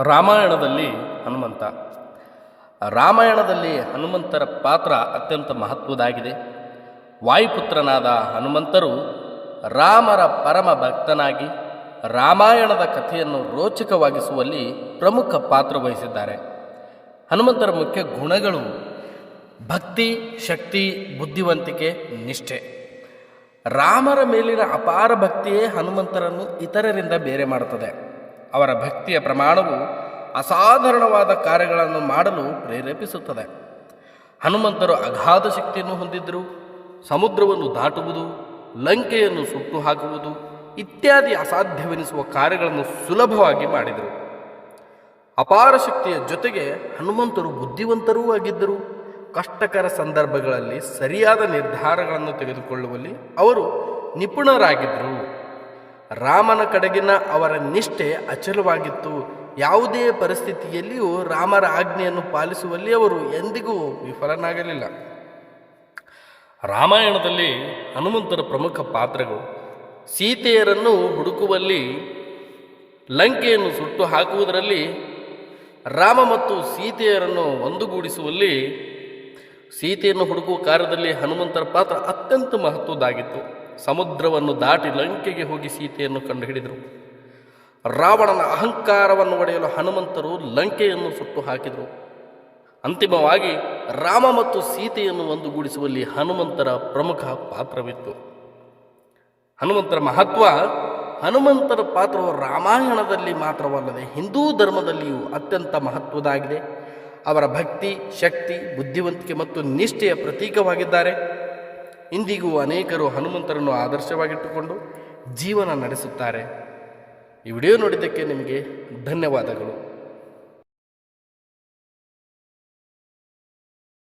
ರಾಮಾಯಣದಲ್ಲಿ ಹನುಮಂತ. ರಾಮಾಯಣದಲ್ಲಿ ಹನುಮಂತರ ಪಾತ್ರ ಅತ್ಯಂತ ಮಹತ್ವದಾಗಿದೆ ವಾಯುಪುತ್ರನಾದ ಹನುಮಂತರು ರಾಮರ ಪರಮ ಭಕ್ತನಾಗಿ ರಾಮಾಯಣದ ಕಥೆಯನ್ನು ರೋಚಕವಾಗಿಸುವಲ್ಲಿ ಪ್ರಮುಖ ಪಾತ್ರ ವಹಿಸಿದ್ದಾರೆ. ಹನುಮಂತರ ಮುಖ್ಯ ಗುಣಗಳು ಭಕ್ತಿ, ಶಕ್ತಿ, ಬುದ್ಧಿವಂತಿಕೆ, ನಿಷ್ಠೆ. ರಾಮರ ಮೇಲಿನ ಅಪಾರ ಭಕ್ತಿಯೇ ಹನುಮಂತರನ್ನು ಇತರರಿಂದ ಬೇರೆ ಮಾಡುತ್ತದೆ. ಅವರ ಭಕ್ತಿಯ ಪ್ರಮಾಣವು ಅಸಾಧಾರಣವಾದ ಕಾರ್ಯಗಳನ್ನು ಮಾಡಲು ಪ್ರೇರೇಪಿಸುತ್ತದೆ. ಹನುಮಂತರು ಅಗಾಧ ಶಕ್ತಿಯನ್ನು ಹೊಂದಿದ್ದರು, ಸಮುದ್ರವನ್ನು ದಾಟುವುದು, ಲಂಕೆಯನ್ನು ಸುಟ್ಟು ಹಾಕುವುದು ಇತ್ಯಾದಿ ಅಸಾಧ್ಯವೆನಿಸುವ ಕಾರ್ಯಗಳನ್ನು ಸುಲಭವಾಗಿ ಮಾಡಿದರು. ಅಪಾರ ಶಕ್ತಿಯ ಜೊತೆಗೆ ಹನುಮಂತರು ಬುದ್ಧಿವಂತರೂ ಆಗಿದ್ದರು. ಕಷ್ಟಕರ ಸಂದರ್ಭಗಳಲ್ಲಿ ಸರಿಯಾದ ನಿರ್ಧಾರಗಳನ್ನು ತೆಗೆದುಕೊಳ್ಳುವಲ್ಲಿ ಅವರು ನಿಪುಣರಾಗಿದ್ದರು. ರಾಮನ ಕಡೆಗಿನ ಅವರ ನಿಷ್ಠೆ ಅಚಲವಾಗಿತ್ತು. ಯಾವುದೇ ಪರಿಸ್ಥಿತಿಯಲ್ಲಿಯೂ ರಾಮರ ಆಜ್ಞೆಯನ್ನು ಪಾಲಿಸುವಲ್ಲಿ ಅವರು ಎಂದಿಗೂ ವಿಫಲನಾಗಲಿಲ್ಲ. ರಾಮಾಯಣದಲ್ಲಿ ಹನುಮಂತರ ಪ್ರಮುಖ ಪಾತ್ರಗಳು, ಸೀತೆಯರನ್ನು ಹುಡುಕುವಲ್ಲಿ, ಲಂಕೆಯನ್ನು ಸುಟ್ಟು ಹಾಕುವುದರಲ್ಲಿ, ರಾಮ ಮತ್ತು ಸೀತೆಯರನ್ನು ಒಂದುಗೂಡಿಸುವಲ್ಲಿ, ಸೀತೆಯನ್ನು ಹುಡುಕುವ ಕಾರ್ಯದಲ್ಲಿ ಹನುಮಂತರ ಪಾತ್ರ ಅತ್ಯಂತ ಮಹತ್ವದ್ದಾಗಿತ್ತು. ಸಮುದ್ರವನ್ನು ದಾಟಿ ಲಂಕೆಗೆ ಹೋಗಿ ಸೀತೆಯನ್ನು ಕಂಡುಹಿಡಿದರು ರಾವಣನ ಅಹಂಕಾರವನ್ನು ಒಡೆಯಲು ಹನುಮಂತರು ಲಂಕೆಯನ್ನು ಸುಟ್ಟು ಹಾಕಿದರು. ಅಂತಿಮವಾಗಿ ರಾಮ ಮತ್ತು ಸೀತೆಯನ್ನು ಒಂದುಗೂಡಿಸುವಲ್ಲಿ ಹನುಮಂತರ ಪ್ರಮುಖ ಪಾತ್ರವಿತ್ತು. ಹನುಮಂತರ ಮಹತ್ವ, ಹನುಮಂತರ ಪಾತ್ರವು ರಾಮಾಯಣದಲ್ಲಿ ಮಾತ್ರವಲ್ಲದೆ ಹಿಂದೂ ಧರ್ಮದಲ್ಲಿಯೂ ಅತ್ಯಂತ ಮಹತ್ವದಾಗಿದೆ. ಅವರ ಭಕ್ತಿ, ಶಕ್ತಿ, ಬುದ್ಧಿವಂತಿಕೆ ಮತ್ತು ನಿಷ್ಠೆಯ ಪ್ರತೀಕವಾಗಿದ್ದಾರೆ. ಇಂದಿಗೂ ಅನೇಕರು ಹನುಮಂತರನ್ನು ಆದರ್ಶವಾಗಿಟ್ಟುಕೊಂಡು ಜೀವನ ನಡೆಸುತ್ತಾರೆ. ಈ ವಿಡಿಯೋ ನೋಡಿದ್ದಕ್ಕೆ ನಿಮಗೆ ಧನ್ಯವಾದಗಳು.